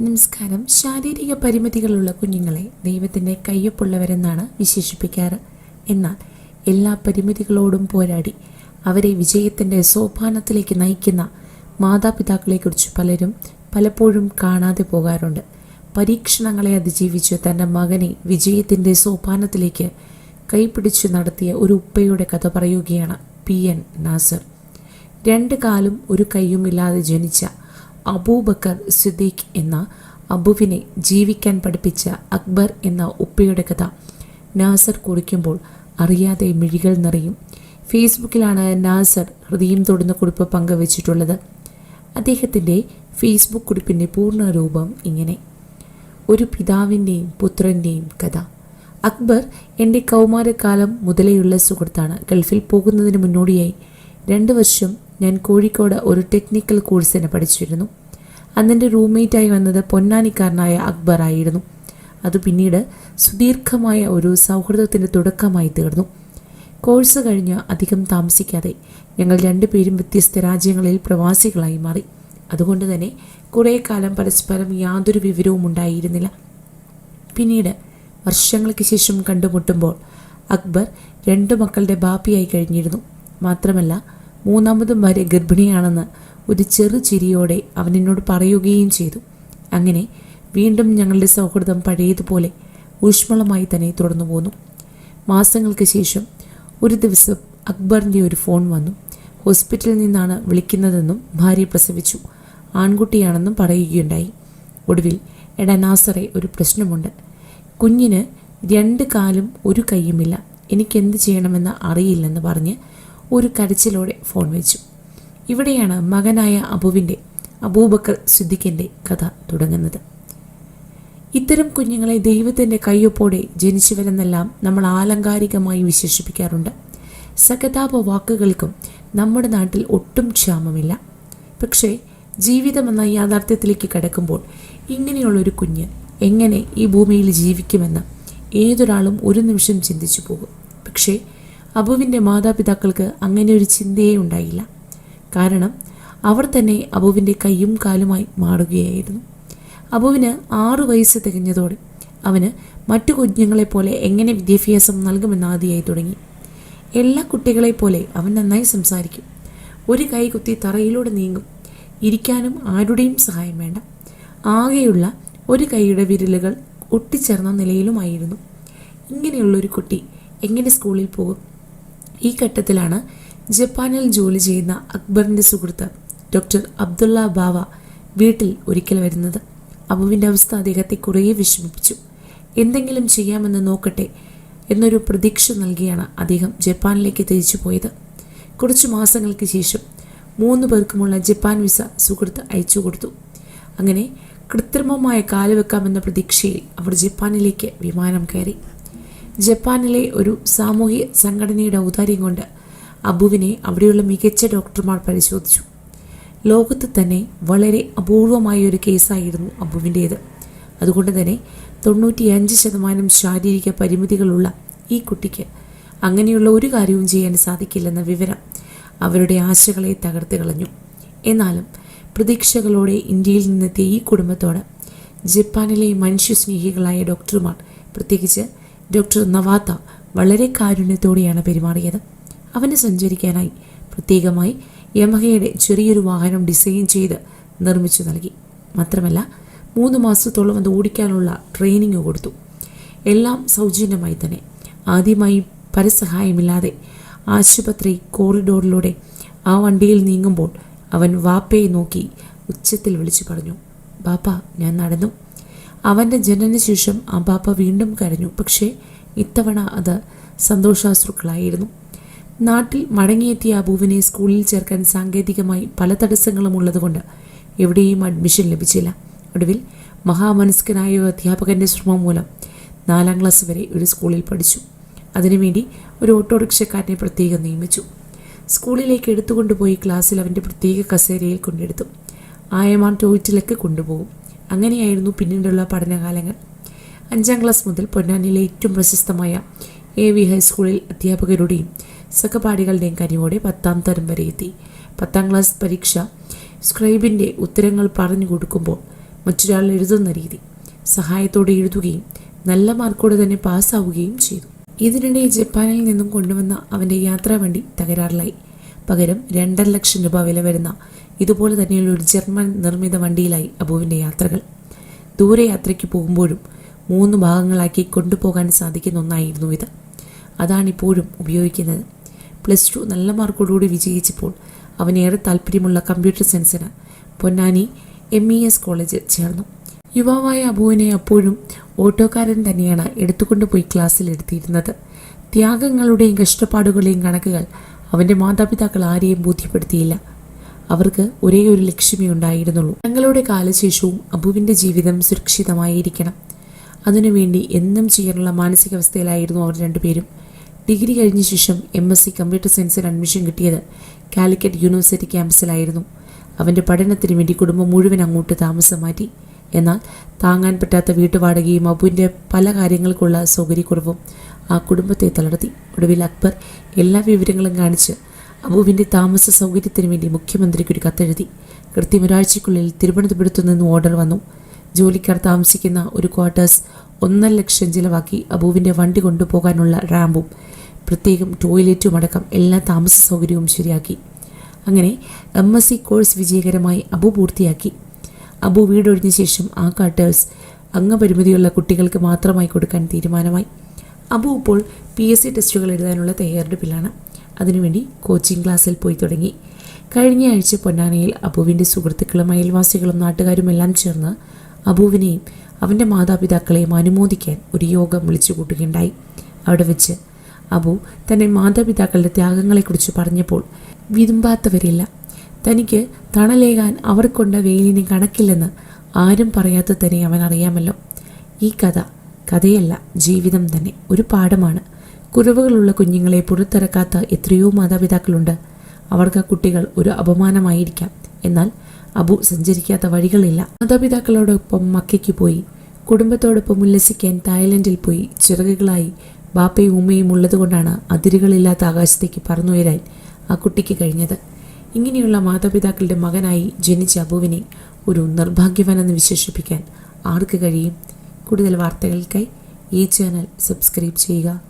നമസ്കാരം. ശാരീരിക പരിമിതികളുള്ള കുഞ്ഞുങ്ങളെ ദൈവത്തിന്റെ കയ്യൊപ്പുള്ളവരെന്നാണ് വിശേഷിപ്പിക്കാറ്. എന്നാൽ എല്ലാ പരിമിതികളോടും പോരാടി അവരെ വിജയത്തിന്റെ സോപാനത്തിലേക്ക് നയിക്കുന്ന മാതാപിതാക്കളെക്കുറിച്ച് പലരും പലപ്പോഴും കാണാതെ പോകാറുണ്ട്. പരീക്ഷണങ്ങളെ അതിജീവിച്ച് തന്റെ മകനെ വിജയത്തിന്റെ സോപാനത്തിലേക്ക് കൈപിടിച്ച് നടത്തിയ ഒരു ഉപ്പയുടെ കഥ പറയുകയാണ് പി. എൻ. നാസർ. രണ്ട് കാലും ഒരു കൈയും ഇല്ലാതെ ജനിച്ച അബൂബക്കർ സിദ്ദീഖ് എന്ന അബുവിനെ ജീവിക്കാൻ പഠിപ്പിച്ച അക്ബർ എന്ന ഉപ്പയുടെ കഥ നാസർ കുറിക്കുമ്പോൾ അറിയാതെ മിഴികൾ നിറയും. ഫേസ്ബുക്കിലാണ് നാസർ ഹൃദയം തൊടുന്ന കുറിപ്പ് പങ്കുവച്ചിട്ടുള്ളത്. അദ്ദേഹത്തിന്റെ ഫേസ്ബുക്ക് കുറിപ്പിന്റെ പൂർണ രൂപം ഇങ്ങനെ. ഒരു പിതാവിന്റെയും പുത്രന്റെയും കഥ. അക്ബർ എന്റെ കൗമാരക്കാലം മുതലെയുള്ള സുഹൃത്താണ്. ഗൾഫിൽ പോകുന്നതിന് മുന്നോടിയായി രണ്ട് വർഷം ഞാൻ കോഴിക്കോട് ഒരു ടെക്നിക്കൽ കോഴ്സിന് പഠിച്ചിരുന്നു. അന്നെന്റെ റൂംമേറ്റായി വന്നത് പൊന്നാനിക്കാരനായ അക്ബർ ആയിരുന്നു. അത് പിന്നീട് സുദീർഘമായ ഒരു സൗഹൃദത്തിന്റെ തുടക്കമായി തീർന്നു. കോഴ്സ് കഴിഞ്ഞ് അധികം താമസിക്കാതെ ഞങ്ങൾ രണ്ടുപേരും വ്യത്യസ്ത രാജ്യങ്ങളിൽ പ്രവാസികളായി മാറി. അതുകൊണ്ട് തന്നെ കുറേ കാലം പരസ്പരം യാതൊരു വിവരവും ഉണ്ടായിരുന്നില്ല. പിന്നീട് വർഷങ്ങൾക്ക് ശേഷം കണ്ടുമുട്ടുമ്പോൾ അക്ബർ രണ്ടു മക്കളുടെ ബാപ്പിയായി കഴിഞ്ഞിരുന്നു. മാത്രമല്ല മൂന്നാമതും ഭാര്യ ഗർഭിണിയാണെന്ന് ഒരു ചെറു ചിരിയോടെ അവൻ എന്നോട് പറയുകയും ചെയ്തു. അങ്ങനെ വീണ്ടും ഞങ്ങളുടെ സൗഹൃദം പഴയതുപോലെ ഊഷ്മളമായി തന്നെ തുടർന്നു പോന്നു. മാസങ്ങൾക്ക് ശേഷം ഒരു ദിവസം അക്ബറിന്റെ ഒരു ഫോൺ വന്നു. ഹോസ്പിറ്റലിൽ നിന്നാണ് വിളിക്കുന്നതെന്നും ഭാര്യ പ്രസവിച്ചു. ആൺകുട്ടിയാണെന്നും പറയുകയുണ്ടായി. ഒടുവിൽ എടാ നാസറെ ഒരു പ്രശ്നമുണ്ട്. കുഞ്ഞിന് രണ്ട് കാലും ഒരു കൈയുമില്ല. എനിക്കെന്ത് ചെയ്യണമെന്ന് അറിയില്ലെന്ന് പറഞ്ഞ് ഒരു കരച്ചിലോടെ ഫോൺ വെച്ചു. ഇവിടെയാണ് മകനായ അബുവിന്റെ അബൂബക്കർ സിദ്ദിഖിന്റെ കഥ തുടങ്ങുന്നത്. ഇത്തരം കുഞ്ഞുങ്ങളെ ദൈവത്തിന്റെ കയ്യൊപ്പോടെ ജനിച്ചവരെന്നെല്ലാം നമ്മൾ ആലങ്കാരികമായി വിശേഷിപ്പിക്കാറുണ്ട്. സകതാപ വാക്കുകൾക്കും നമ്മുടെ നാട്ടിൽ ഒട്ടും ക്ഷാമമില്ല. പക്ഷേ ജീവിതമെന്ന യാഥാർത്ഥ്യത്തിലേക്ക് കടക്കുമ്പോൾ ഇങ്ങനെയുള്ളൊരു കുഞ്ഞ് എങ്ങനെ ഈ ഭൂമിയിൽ ജീവിക്കുമെന്ന് ഏതൊരാളും ഒരു നിമിഷം ചിന്തിച്ചു പോകും. പക്ഷേ അബുവിന്റെ മാതാപിതാക്കൾക്ക് അങ്ങനെ ഒരു ചിന്തയേ ഉണ്ടായില്ല. കാരണം അവർ തന്നെ അബുവിന്റെ കൈയും കാലുമായി മാറുകയായിരുന്നു അബുവിന് ആറു വയസ്സ് തികഞ്ഞതോടെ അവന് മറ്റു കുഞ്ഞുങ്ങളെപ്പോലെ എങ്ങനെ വിദ്യാഭ്യാസം നൽകുമെന്ന് ആദ്യമായി തുടങ്ങി. എല്ലാ കുട്ടികളെപ്പോലെ അവൻ നന്നായി സംസാരിക്കും. ഒരു കൈ കുത്തി തറയിലൂടെ നീങ്ങും. ഇരിക്കാനും ആരുടെയും സഹായം വേണ്ട. ആകെയുള്ള ഒരു കൈയുടെ വിരലുകൾ ഒട്ടിച്ചേർന്ന നിലയിലുമായിരുന്നു. ഇങ്ങനെയുള്ളൊരു കുട്ടി എങ്ങനെ സ്കൂളിൽ പോകും? ഈ ഘട്ടത്തിലാണ് ജപ്പാനിൽ ജോലി ചെയ്യുന്ന അക്ബറിന്റെ സുഹൃത്ത് ഡോക്ടർ അബ്ദുള്ള ബാവ വീട്ടിൽ ഒരിക്കൽ വരുന്നത്. അബുവിന്റെ അവസ്ഥ അദ്ദേഹത്തെ കുറേ വിഷമിപ്പിച്ചു. എന്തെങ്കിലും ചെയ്യാമെന്ന് നോക്കട്ടെ എന്നൊരു പ്രതീക്ഷ നൽകിയാണ് അദ്ദേഹം ജപ്പാനിലേക്ക് തിരിച്ചു പോയത്. കുറച്ചു മാസങ്ങൾക്ക് ശേഷം മൂന്ന് പേർക്കുമുള്ള ജപ്പാൻ വിസ സുഹൃത്ത് അയച്ചു കൊടുത്തു. അങ്ങനെ കൃത്രിമമായ കാലുവെക്കാമെന്ന പ്രതീക്ഷയിൽ അവർ ജപ്പാനിലേക്ക് വിമാനം കയറി. ജപ്പാനിലെ ഒരു സാമൂഹ്യ സംഘടനയുടെ ഔദാര്യം കൊണ്ട് അബുവിനെ അവിടെയുള്ള മികച്ച ഡോക്ടർമാർ പരിശോധിച്ചു. ലോകത്ത് തന്നെ വളരെ അപൂർവമായ ഒരു കേസായിരുന്നു അബുവിന്റേത്. അതുകൊണ്ട് തന്നെ തൊണ്ണൂറ്റിയഞ്ച് ശതമാനം ശാരീരിക പരിമിതികളുള്ള ഈ കുട്ടിക്ക് അങ്ങനെയുള്ള ഒരു കാര്യവും ചെയ്യാൻ സാധിക്കില്ലെന്ന വിവരം അവരുടെ ആശകളെ തകർത്ത് കളഞ്ഞു. എന്നാലും പ്രതീക്ഷകളോടെ ഇന്ത്യയിൽ നിന്നെത്തിയ ഈ കുടുംബത്തോട് ജപ്പാനിലെ മനുഷ്യസ്നേഹികളായ ഡോക്ടർമാർ പ്രത്യേകിച്ച് ഡോക്ടർ നവാത്ത വളരെ കാരുണ്യത്തോടെയാണ് പെരുമാറിയത്. അവന് സഞ്ചരിക്കാനായി. പ്രത്യേകമായി യമഹയുടെ ചെറിയൊരു വാഹനം ഡിസൈൻ ചെയ്ത് നിർമ്മിച്ചു നൽകി. മാത്രമല്ല മൂന്ന് മാസത്തോളം അത് ഓടിക്കാനുള്ള ട്രെയിനിങ് കൊടുത്തു. എല്ലാം സൗജന്യമായി തന്നെ. ആദ്യമായി പരസഹായമില്ലാതെ ആശുപത്രി കോറിഡോറിലൂടെ ആ വണ്ടിയിൽ നീങ്ങുമ്പോൾ അവൻ വാപ്പയെ നോക്കി ഉച്ചത്തിൽ വിളിച്ചു പറഞ്ഞു ബാപ്പ ഞാൻ നടന്നു. അവന്റെ ജനനശേഷം ആ ബാപ്പ വീണ്ടും കരഞ്ഞു. പക്ഷേ ഇത്തവണ അത് സന്തോഷാശ്രുക്കളായിരുന്നു. നാട്ടിൽ മടങ്ങിയെത്തിയ അബുവിനെ സ്കൂളിൽ ചേർക്കാൻ സാങ്കേതികമായി പല തടസ്സങ്ങളും ഉള്ളതുകൊണ്ട് എവിടെയും അഡ്മിഷൻ ലഭിച്ചില്ല. ഒടുവിൽ മഹാമനസ്കനായ ഒരു അധ്യാപകന്റെ ശ്രമം മൂലം നാലാം ക്ലാസ് വരെ ഒരു സ്കൂളിൽ പഠിച്ചു. അതിനുവേണ്ടി ഒരു ഓട്ടോറിക്ഷക്കാരനെ പ്രത്യേകം നിയമിച്ചു. സ്കൂളിലേക്ക് എടുത്തുകൊണ്ടുപോയി ക്ലാസ്സിൽ അവന്റെ പ്രത്യേക കസേരയിൽ കൊണ്ടെടുത്തു. ആയമാർ ടോയ്റ്റിലൊക്കെ കൊണ്ടുപോകും. അങ്ങനെയായിരുന്നു പിന്നീടുള്ള പഠനകാലങ്ങൾ. അഞ്ചാം ക്ലാസ് മുതൽ പൊന്നാനിയിലെ ഏറ്റവും പ്രശസ്തമായ എ വി ഹൈസ്കൂളിൽ അധ്യാപകരുടെയും സഹപാഠികളുടെയും കനിവോടെ പത്താം തരം വരെ എത്തി. പത്താം ക്ലാസ് പരീക്ഷ. സ്ക്രൈബിന്റെ ഉത്തരങ്ങൾ പറഞ്ഞു കൊടുക്കുമ്പോൾ മറ്റൊരാൾ എഴുതുന്ന രീതി. സഹായത്തോടെ എഴുതുകയും നല്ല മാർക്കോടെ തന്നെ പാസ്സാവുകയും ചെയ്തു. ഇതിനിടെ ജപ്പാനിൽ നിന്നും കൊണ്ടുവന്ന അവന്റെ യാത്രാവണ്ടി തകരാറിലായി. പകരം രണ്ടര ലക്ഷം രൂപ വില വരുന്ന ഇതുപോലെ തന്നെയുള്ള ഒരു ജർമ്മൻ നിർമ്മിത വണ്ടിയിലായി അബുവിന്റെ യാത്രകൾ. ദൂരയാത്രയ്ക്ക് പോകുമ്പോഴും മൂന്ന് ഭാഗങ്ങളാക്കി കൊണ്ടുപോകാൻ സാധിക്കുന്ന ഒന്നായിരുന്നു ഇത്. അതാണിപ്പോഴും ഉപയോഗിക്കുന്നത്. പ്ലസ് ടു നല്ല മാർക്കോടുകൂടി വിജയിച്ചപ്പോൾ അവനേറെ താല്പര്യമുള്ള കമ്പ്യൂട്ടർ സയൻസിന് പൊന്നാനി എം ഇ എസ് കോളേജിൽ ചേർന്നു. യുവാവായ അബുവിനെ അപ്പോഴും ഓട്ടോക്കാരൻ തന്നെയാണ് എടുത്തുകൊണ്ടുപോയി ക്ലാസ്സിൽ എടുത്തിരുന്നത്. ത്യാഗങ്ങളുടെയും കഷ്ടപ്പാടുകളുടെയും കണക്കുകൾ അവന്റെ മാതാപിതാക്കൾ ആരെയും ബോധ്യപ്പെടുത്തിയില്ല. അവർക്ക് ഒരേ ഒരു ലക്ഷ്യമേ ഉണ്ടായിരുന്നുള്ളൂ. തങ്ങളുടെ കാലശേഷവും അബുവിന്റെ ജീവിതം സുരക്ഷിതമായിരിക്കണം. അതിനുവേണ്ടി എന്നും ചെയ്യാനുള്ള മാനസികാവസ്ഥയിലായിരുന്നു അവർ രണ്ടുപേരും. ഡിഗ്രി കഴിഞ്ഞ ശേഷം എം എസ് സി കമ്പ്യൂട്ടർ സയൻസിൽ അഡ്മിഷൻ കിട്ടിയത് കാലിക്കറ്റ് യൂണിവേഴ്സിറ്റി ക്യാമ്പസിലായിരുന്നു. അവന്റെ പഠനത്തിന് വേണ്ടി കുടുംബം മുഴുവൻ അങ്ങോട്ട് താമസം മാറ്റി. എന്നാൽ താങ്ങാൻ പറ്റാത്ത വീട്ടുവാടകയും അബുവിന്റെ പല കാര്യങ്ങൾക്കുള്ള സൗകര്യക്കുറവും ആ കുടുംബത്തെ തളർത്തി. ഒടുവിൽ അക്ബർ എല്ലാ വിവരങ്ങളും കാണിച്ച് അബുവിന്റെ താമസ സൗകര്യത്തിന് വേണ്ടി മുഖ്യമന്ത്രിക്ക് ഒരു കത്തെഴുതി. കൃത്യം ഒരാഴ്ചയ്ക്കുള്ളിൽ തിരുവനന്തപുരത്തു നിന്ന് ഓർഡർ വന്നു. ജോലിക്കാർ താമസിക്കുന്ന ഒരു ക്വാർട്ടേഴ്സ് ഒന്നര ലക്ഷം ചിലവാക്കി അബുവിന്റെ വണ്ടി കൊണ്ടുപോകാനുള്ള റാമ്പും പ്രത്യേകം ടോയ്ലറ്റും അടക്കം എല്ലാ താമസ സൗകര്യവും ശരിയാക്കി. അങ്ങനെ എം എസ് സി കോഴ്സ് വിജയകരമായി അബു പൂർത്തിയാക്കി. അബു വീടൊഴിഞ്ഞ ശേഷം ആ കാട്ടേഴ്സ് അംഗപരിമിതിയുള്ള കുട്ടികൾക്ക് മാത്രമായി കൊടുക്കാൻ തീരുമാനമായി. അബു ഇപ്പോൾ പി എസ് സി ടെസ്റ്റുകൾ എഴുതാനുള്ള തയ്യാറെടുപ്പിലാണ്. അതിനുവേണ്ടി കോച്ചിങ് ക്ലാസ്സിൽ പോയി തുടങ്ങി. കഴിഞ്ഞ ആഴ്ച പൊന്നാനയിൽ അബുവിന്റെ സുഹൃത്തുക്കളും അയൽവാസികളും നാട്ടുകാരും എല്ലാം ചേർന്ന് അബുവിനെയും അവന്റെ മാതാപിതാക്കളെയും അനുമോദിക്കാൻ ഒരു യോഗം വിളിച്ചു കൂട്ടുകയുണ്ടായി അവിടെ വെച്ച് അബു തന്റെ മാതാപിതാക്കളുടെ ത്യാഗങ്ങളെക്കുറിച്ച് പറഞ്ഞപ്പോൾ വിതുമ്പാത്തവരില്ല. തനിക്ക് തണലേകാൻ അവർ കൊണ്ട വെയിലിന് കണക്കില്ലെന്ന് ആരും പറയാത്ത തന്നെ അവൻ അറിയാമല്ലോ. ഈ കഥ കഥയല്ല ജീവിതം തന്നെ. ഒരു പാഠമാണ്. കുറവുകളുള്ള കുഞ്ഞുങ്ങളെ പുറത്തിറക്കാത്ത എത്രയോ മാതാപിതാക്കളുണ്ട്. അവർക്ക് കുട്ടികൾ ഒരു അപമാനമായിരിക്കാം. എന്നാൽ അബു സഞ്ചരിക്കാത്ത വഴികളില്ല. മാതാപിതാക്കളോടൊപ്പം മക്കയ്ക്ക് പോയി കുടുംബത്തോടൊപ്പം ഉല്ലസിക്കാൻ തായ്ലൻഡിൽ പോയി ചിറകുകളായി ബാപ്പയും ഉമ്മയും ഉള്ളതുകൊണ്ടാണ് അതിരുകളില്ലാത്ത ആകാശത്തേക്ക് പറന്നുയരാൻ ആ കുട്ടിക്ക് കഴിഞ്ഞത്. ഇങ്ങനെയുള്ള മാതാപിതാക്കളുടെ മകനായി ജനിച്ച അബുവിനെ ഒരു നിർഭാഗ്യവാനെന്ന് വിശേഷിപ്പിക്കാൻ ആർക്ക് കഴിയും? കൂടുതൽ വാർത്തകൾക്കായി ഈ ചാനൽ സബ്സ്ക്രൈബ് ചെയ്യുക.